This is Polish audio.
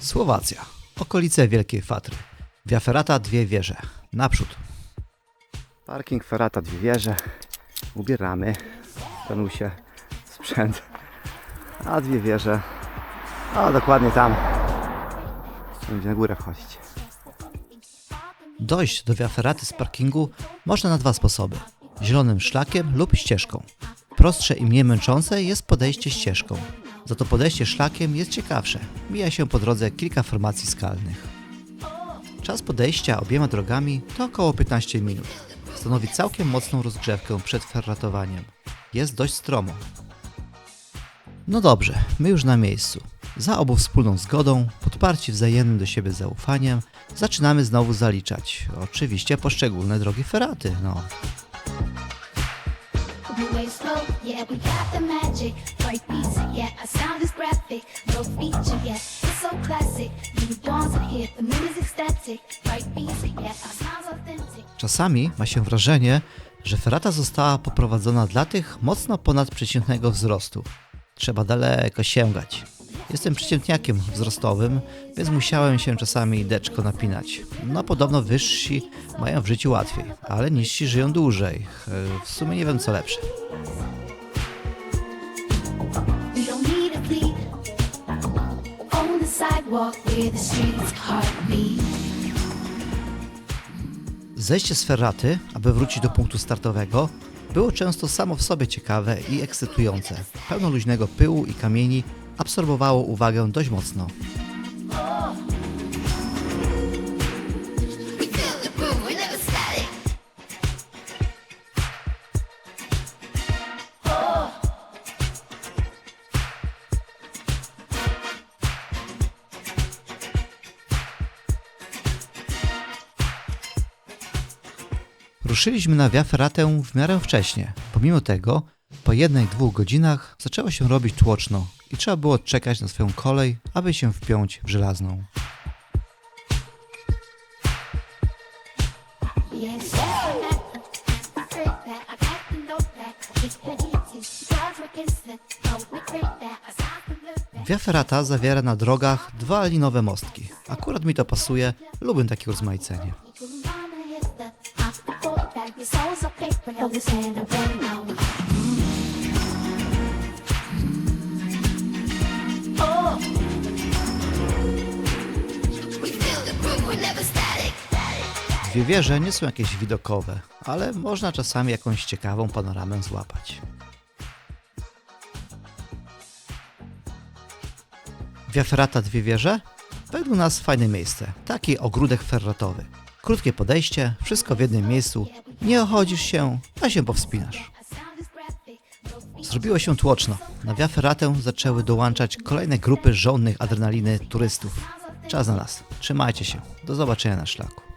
Słowacja. Okolice Wielkiej Fatry. Via Ferrata dwie wieże. Naprzód. Parking Ferrata, dwie wieże. Ubieramy. Stanu się sprzęt. A dwie wieże. A dokładnie tam. Będzie na górę wchodzić. Dojść do Via Ferraty z parkingu można na dwa sposoby. Zielonym szlakiem lub ścieżką. Prostsze i mniej męczące jest podejście ścieżką. Za to podejście szlakiem jest ciekawsze. Mija się po drodze kilka formacji skalnych. Czas podejścia obiema drogami to około 15 minut. Stanowi całkiem mocną rozgrzewkę przed ferratowaniem. Jest dość stromo. No dobrze, my już na miejscu. Za obu wspólną zgodą, podparci wzajemnym do siebie zaufaniem, zaczynamy znowu zaliczać. Oczywiście poszczególne drogi ferraty, no. Way slow, yeah, we got the magic. Beats, yeah, our sound is graphic. No feature, yeah, it's so classic. The beats, yeah, our sound's authentic. Czasami ma się wrażenie, że ferrata została poprowadzona dla tych mocno ponadprzeciętnego wzrostu. Trzeba daleko sięgać. Jestem przeciętniakiem wzrostowym, więc musiałem się czasami deczko napinać. No podobno wyżsi mają w życiu łatwiej, ale niżsi żyją dłużej. W sumie nie wiem co lepsze. Zejście z ferraty, aby wrócić do punktu startowego, było często samo w sobie ciekawe i ekscytujące. Pełno luźnego pyłu i kamieni absorbowało uwagę dość mocno. Ruszyliśmy na Via Ferratę w miarę wcześnie. Pomimo tego, po jednej, dwóch godzinach zaczęło się robić tłoczno i trzeba było czekać na swoją kolej, aby się wpiąć w żelazną. Via Ferrata zawiera na drogach dwa linowe mostki. Akurat mi to pasuje, lubię takie urozmaicenie. Dwie wieże nie są jakieś widokowe, ale można czasami jakąś ciekawą panoramę złapać. Via Dwie Wieże? Według nas fajne miejsce. Taki ogródek ferratowy. Krótkie podejście, wszystko w jednym miejscu. Nie ochodzisz się, a się powspinasz. Zrobiło się tłoczno. Na Via zaczęły dołączać kolejne grupy żądnych adrenaliny turystów. Czas na nas. Trzymajcie się. Do zobaczenia na szlaku.